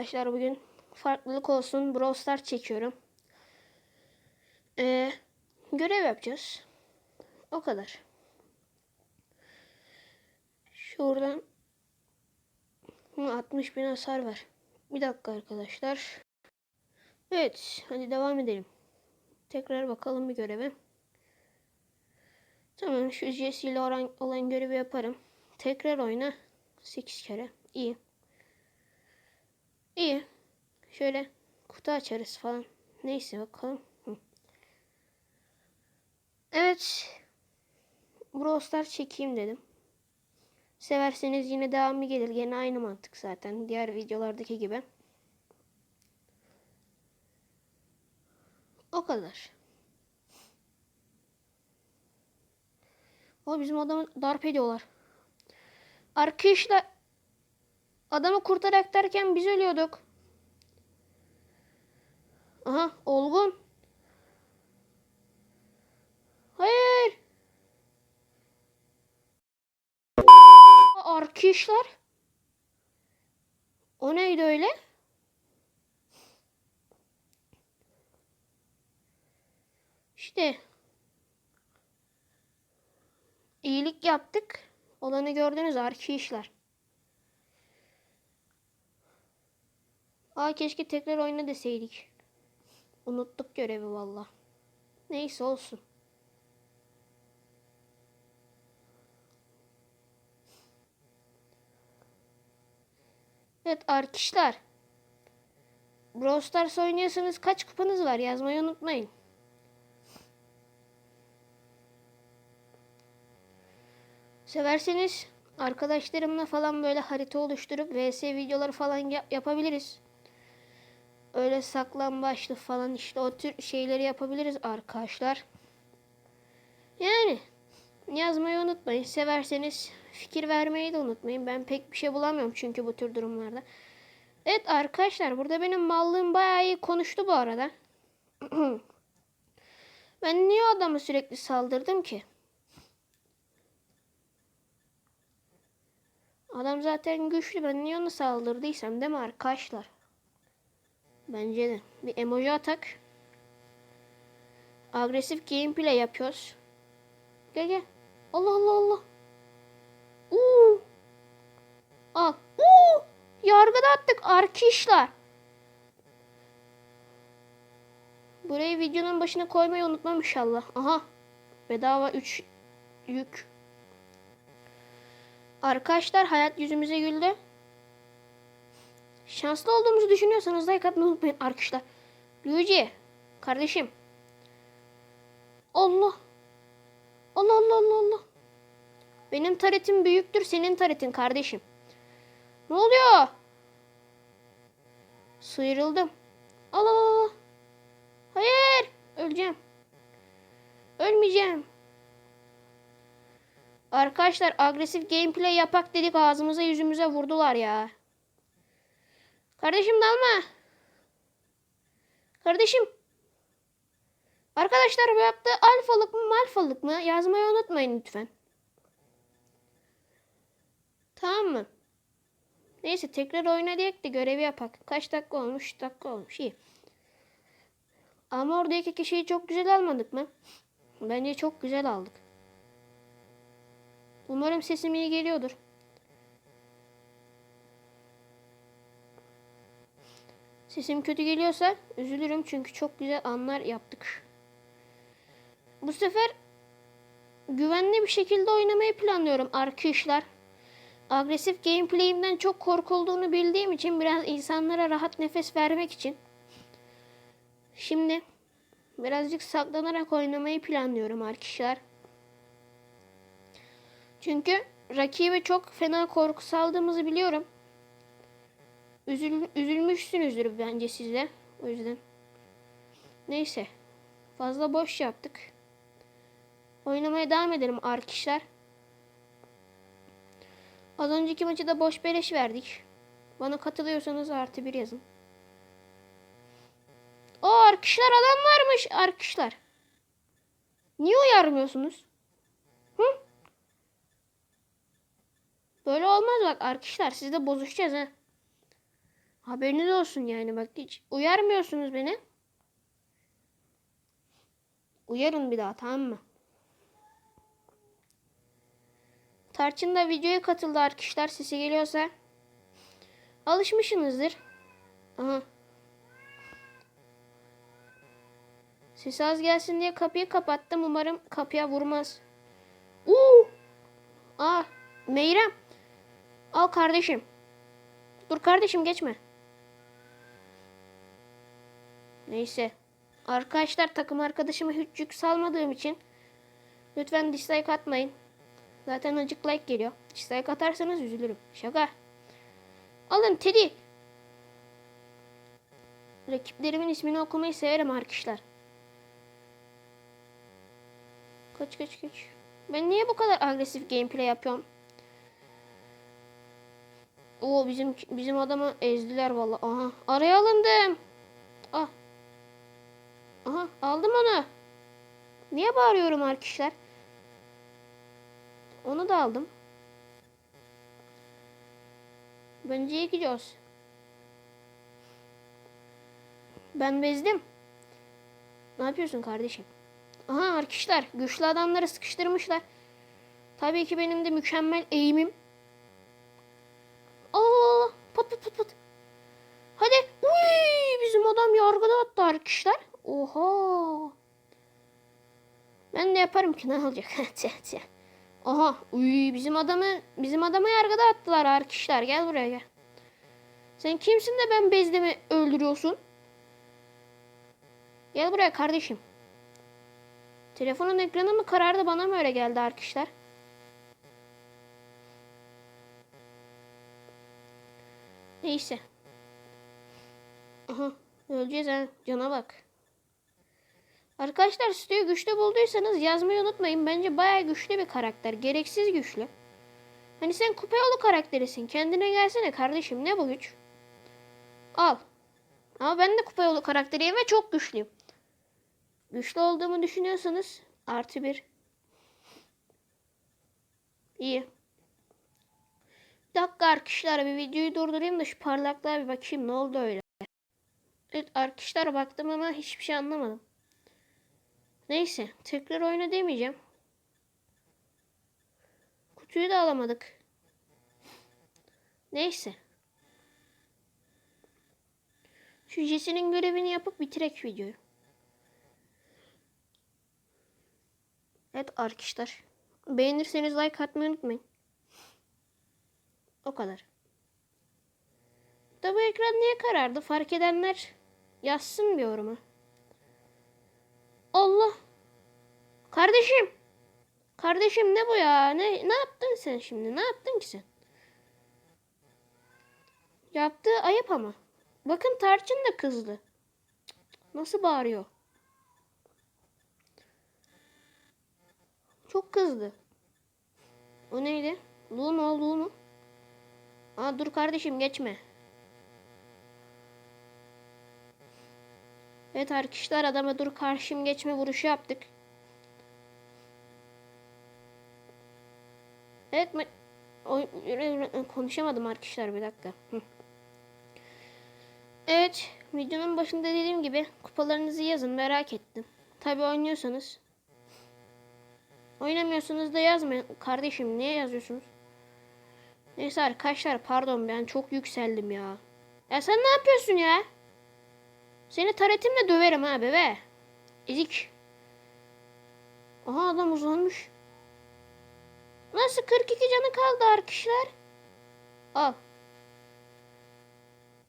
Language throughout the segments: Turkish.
arkadaşlar bugün farklılık olsun Brawl Stars çekiyorum. Ee, görev yapacağız. O kadar. Şuradan Hı, 60 bin hasar var. Bir dakika arkadaşlar. Evet hadi devam edelim. Tekrar bakalım bir göreve. Tamam şu Jesse ile olan görevi yaparım. Tekrar oyna. 8 kere. İyi. İyi. Şöyle kutu açarız falan. Neyse bakalım. Evet. Brawl Stars çekeyim dedim. Severseniz yine devamı gelir. Gene aynı mantık zaten. Diğer videolardaki gibi. O kadar. O bizim adamı darp ediyorlar. Arkadaşlar adamı kurtarak derken biz ölüyorduk. Aha olgun. Hayır. Arkadaşlar. O neydi öyle? İşte iyilik yaptık. Olanı gördünüz arkadaşlar. Aa keşke tekrar oyna deseydik. Unuttuk görevi valla. Neyse olsun. Evet arkadaşlar. Brawl Stars oynuyorsanız kaç kupanız var yazmayı unutmayın. Severseniz arkadaşlarımla falan böyle harita oluşturup vs videoları falan yap- yapabiliriz. Öyle saklambaçlı falan işte o tür şeyleri yapabiliriz arkadaşlar. Yani yazmayı unutmayın. Severseniz fikir vermeyi de unutmayın. Ben pek bir şey bulamıyorum çünkü bu tür durumlarda. Evet arkadaşlar burada benim mallığım bayağı iyi konuştu bu arada. ben niye adamı sürekli saldırdım ki? Adam zaten güçlü. Ben niye onu saldırdıysam değil mi arkadaşlar? Bence de. Bir emoji atak. Agresif gameplay yapıyoruz. Gel gel. Allah Allah Allah. Uuu. Al. Uuu. Yargıda attık arkadaşlar. Burayı videonun başına koymayı unutmam inşallah. Aha. Bedava 3 yük. Arkadaşlar hayat yüzümüze güldü. Şanslı olduğumuzu düşünüyorsanız like atmayı unutmayın arkadaşlar. Luigi kardeşim. Allah. Allah Allah Allah Allah. Benim taretim büyüktür senin taretin kardeşim. Ne oluyor? Sıyrıldım. Allah Allah Allah. Hayır. Öleceğim. Ölmeyeceğim. Arkadaşlar agresif gameplay yapak dedik ağzımıza yüzümüze vurdular ya. Kardeşim dalma. Kardeşim. Arkadaşlar bu yaptığı alfalık mı malfalık mı yazmayı unutmayın lütfen. Tamam mı? Neyse tekrar oyna diyek de görevi yapak. Kaç dakika olmuş? Dakika olmuş. iyi. Ama oradaki kişiyi çok güzel almadık mı? Bence çok güzel aldık. Umarım sesim iyi geliyordur. Sesim kötü geliyorsa üzülürüm çünkü çok güzel anlar yaptık. Bu sefer güvenli bir şekilde oynamayı planlıyorum arkadaşlar. Agresif gameplay'imden çok korkulduğunu bildiğim için biraz insanlara rahat nefes vermek için şimdi birazcık saklanarak oynamayı planlıyorum arkadaşlar. Çünkü rakibe çok fena korku saldığımızı biliyorum. Üzül, üzülmüşsünüzdür bence sizler. O yüzden. Neyse. Fazla boş yaptık. Oynamaya devam edelim arkadaşlar. Az önceki maçı da boş beleş verdik. Bana katılıyorsanız artı bir yazın. O arkadaşlar adam varmış arkadaşlar. Niye uyarmıyorsunuz? Hı? Böyle olmaz bak arkadaşlar. Siz de bozuşacağız ha. Haberiniz olsun yani bak hiç uyarmıyorsunuz beni. Uyarın bir daha tamam mı? Tarçın da videoya katıldı arkadaşlar sesi geliyorsa. Alışmışsınızdır. Aha. Ses az gelsin diye kapıyı kapattım. Umarım kapıya vurmaz. Uuu. Aa, Meyrem. Al kardeşim. Dur kardeşim geçme. Neyse. Arkadaşlar takım arkadaşıma hiç yük salmadığım için lütfen dislike atmayın. Zaten acık like geliyor. Dislike atarsanız üzülürüm. Şaka. Alın Teddy. Rakiplerimin ismini okumayı severim arkadaşlar. Kaç kaç kaç. Ben niye bu kadar agresif gameplay yapıyorum? Oo bizim bizim adamı ezdiler vallahi. Aha araya alındım. Aldım onu. Niye bağırıyorum arkadaşlar? Onu da aldım. Bence gidiyoruz. Ben bezdim. Ne yapıyorsun kardeşim? Aha arkadaşlar güçlü adamları sıkıştırmışlar. Tabii ki benim de mükemmel eğimim. Aa pat pat pat pat. Hadi. Uy, bizim adam yargıda attı arkadaşlar. Oha. Ben de yaparım ki ne olacak? Aha. Uy, bizim adamı bizim adamı yargıda attılar arkadaşlar. Gel buraya gel. Sen kimsin de ben bezdemi öldürüyorsun? Gel buraya kardeşim. Telefonun ekranı mı karardı bana mı öyle geldi arkadaşlar? Neyse. Aha öleceğiz ha cana bak. Arkadaşlar Stu'yu güçlü bulduysanız yazmayı unutmayın. Bence bayağı güçlü bir karakter. Gereksiz güçlü. Hani sen kupa yolu karakterisin. Kendine gelsene kardeşim. Ne bu güç? Al. Ama ben de kupa yolu karakteriyim ve çok güçlüyüm. Güçlü olduğumu düşünüyorsanız artı bir. İyi. Bir dakika arkadaşlar bir videoyu durdurayım da şu parlaklığa bir bakayım ne oldu öyle. Evet arkadaşlar baktım ama hiçbir şey anlamadım. Neyse tekrar oyna demeyeceğim. Kutuyu da alamadık. Neyse. Şu Jesse'nin görevini yapıp bitirek videoyu. Evet arkadaşlar. Beğenirseniz like atmayı unutmayın. O kadar. Da bu ekran niye karardı? Fark edenler yazsın bir yoruma. Allah. Kardeşim. Kardeşim ne bu ya? Ne ne yaptın sen şimdi? Ne yaptın ki sen? Yaptığı ayıp ama. Bakın tarçın da kızdı. Nasıl bağırıyor? Çok kızdı. O neydi? Lu mu? Lu mu? Aa dur kardeşim geçme. Evet arkadaşlar adama dur karşım geçme vuruşu yaptık. Evet o, konuşamadım arkadaşlar bir dakika. Evet videonun başında dediğim gibi kupalarınızı yazın merak ettim. Tabi oynuyorsanız. Oynamıyorsanız da yazmayın. Kardeşim niye yazıyorsunuz? Neyse arkadaşlar pardon ben çok yükseldim ya. Ya sen ne yapıyorsun ya? Seni taretimle döverim ha bebe. Ezik. Aha adam uzanmış. Nasıl 42 canı kaldı arkadaşlar? Al.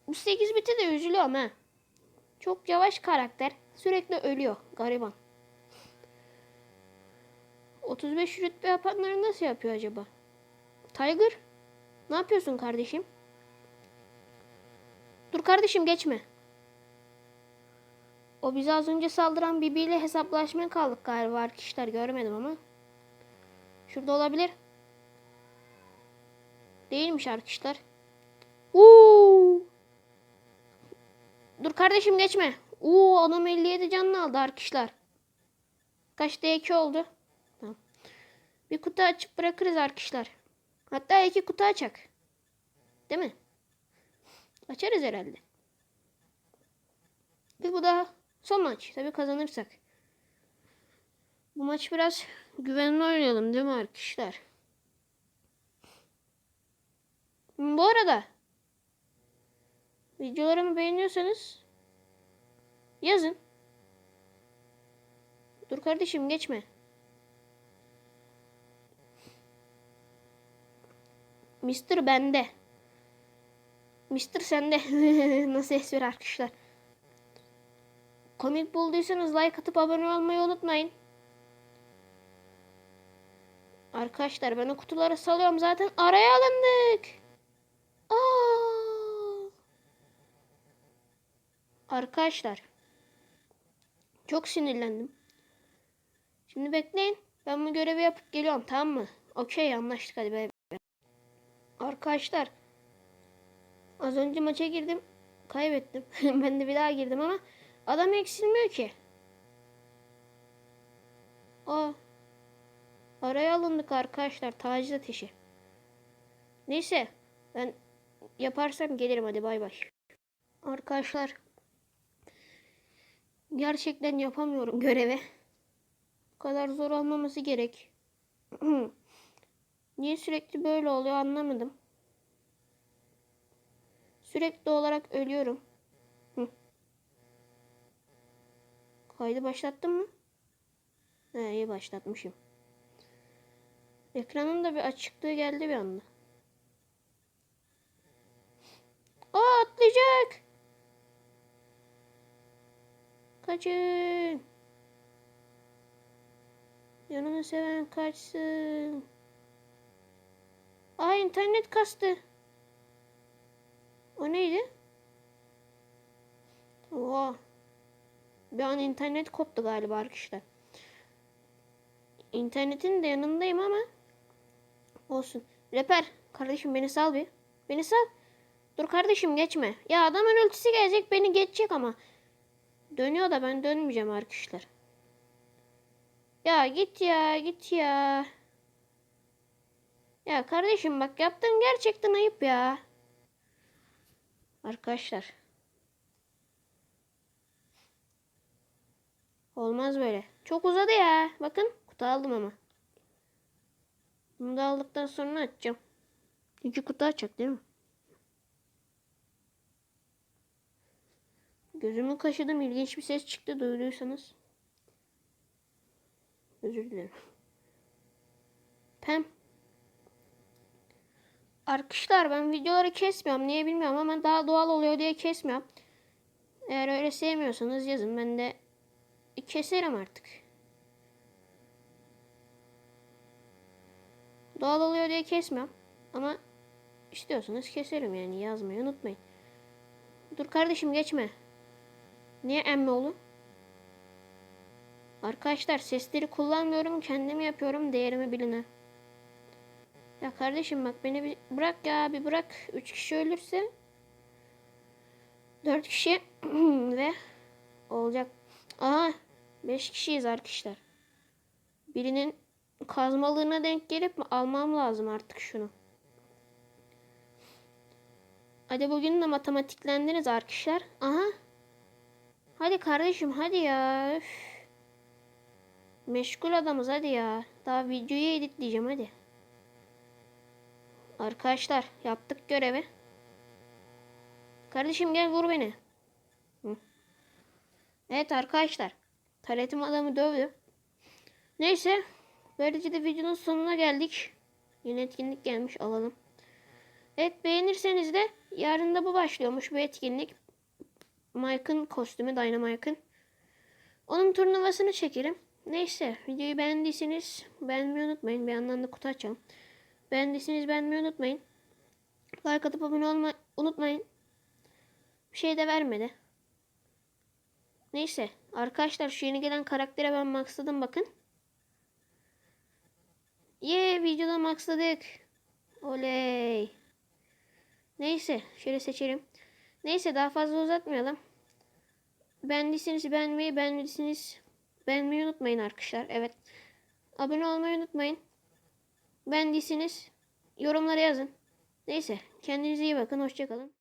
Bu 8 biti de üzülüyorum ha. Çok yavaş karakter. Sürekli ölüyor. Gariban. 35 rütbe yapanları nasıl yapıyor acaba? Tiger? Ne yapıyorsun kardeşim? Dur kardeşim geçme. O bize az önce saldıran Bibi ile hesaplaşmaya kaldık galiba arkadaşlar görmedim ama. Şurada olabilir. Değilmiş arkadaşlar. Uuu. Dur kardeşim geçme. Uuu adam 57 canını aldı arkadaşlar. Kaç D2 oldu? Tamam. Bir kutu açıp bırakırız arkadaşlar. Hatta iki kutu açak. Değil mi? Açarız herhalde. Ve bu da son maç. Tabii kazanırsak. Bu maç biraz güvenli oynayalım değil mi arkadaşlar? Bu arada videolarımı beğeniyorsanız yazın. Dur kardeşim geçme. Mister bende. Mister sende. Nasıl espri arkadaşlar. Komik bulduysanız like atıp abone olmayı unutmayın. Arkadaşlar ben o kutuları salıyorum zaten araya alındık. Aa! Arkadaşlar çok sinirlendim. Şimdi bekleyin. Ben bu görevi yapıp geliyorum tamam mı? Okey anlaştık hadi bay bay. Arkadaşlar az önce maça girdim. Kaybettim. ben de bir daha girdim ama adam eksilmiyor ki. Aa. Araya alındık arkadaşlar. Taciz ateşi. Neyse. Ben yaparsam gelirim hadi bay bay. Arkadaşlar. Gerçekten yapamıyorum görevi. Bu kadar zor olmaması gerek. Niye sürekli böyle oluyor anlamadım. Sürekli olarak ölüyorum. Hı. Kaydı başlattın mı? He iyi başlatmışım. Ekranın da bir açıklığı geldi bir anda. Aa atlayacak. Kaçın. Yanını seven kaçsın. Aa internet kastı. O neydi? Oha. Bir an internet koptu galiba arkadaşlar. İnternetin de yanındayım ama olsun. Reper kardeşim beni sal bir. Beni sal. Dur kardeşim geçme. Ya adamın ultisi gelecek beni geçecek ama. Dönüyor da ben dönmeyeceğim arkadaşlar. Ya git ya git ya. Ya kardeşim bak yaptığın gerçekten ayıp ya. Arkadaşlar. Olmaz böyle. Çok uzadı ya. Bakın kutu aldım ama. Bunu da aldıktan sonra açacağım. İki kutu açacak değil mi? Gözümü kaşıdım. İlginç bir ses çıktı. Duyduysanız. Özür dilerim. Pem. Arkadaşlar ben videoları kesmiyorum. Niye bilmiyorum ama daha doğal oluyor diye kesmiyorum. Eğer öyle sevmiyorsanız yazın. Ben de keserim artık. Doğal oluyor diye kesmiyorum. Ama istiyorsanız keserim yani yazmayı unutmayın. Dur kardeşim geçme. Niye emme oğlum? Arkadaşlar sesleri kullanmıyorum. Kendim yapıyorum. Değerimi biline. Ya kardeşim bak beni bir bırak ya bir bırak. Üç kişi ölürse dört kişi ve olacak. Aha beş kişiyiz arkadaşlar. Birinin kazmalığına denk gelip mi almam lazım artık şunu. Hadi bugün de matematiklendiniz arkadaşlar. Aha. Hadi kardeşim hadi ya. Üf. Meşgul adamız hadi ya. Daha videoyu editleyeceğim hadi. Arkadaşlar yaptık görevi. Kardeşim gel vur beni. Hı. Evet arkadaşlar. Taletim adamı dövdü. Neyse. Böylece de videonun sonuna geldik. Yine etkinlik gelmiş alalım. Evet beğenirseniz de yarın da bu başlıyormuş bu etkinlik. Mike'ın kostümü Dynamike'ın. Onun turnuvasını çekelim. Neyse videoyu beğendiyseniz beğenmeyi unutmayın. Bir yandan da kutu açalım. Beğendiyseniz beğenmeyi unutmayın. Like atıp abone olmayı unutmayın. Bir şey de vermedi. Neyse arkadaşlar şu yeni gelen karaktere ben maxladım bakın. Ye videoda maxladık. Oley. Neyse şöyle seçelim. Neyse daha fazla uzatmayalım. Beğendiyseniz beğenmeyi, beğenmediyseniz beğenmeyi unutmayın arkadaşlar. Evet. Abone olmayı unutmayın. Beğendiyseniz yorumlara yazın. Neyse kendinize iyi bakın. Hoşçakalın.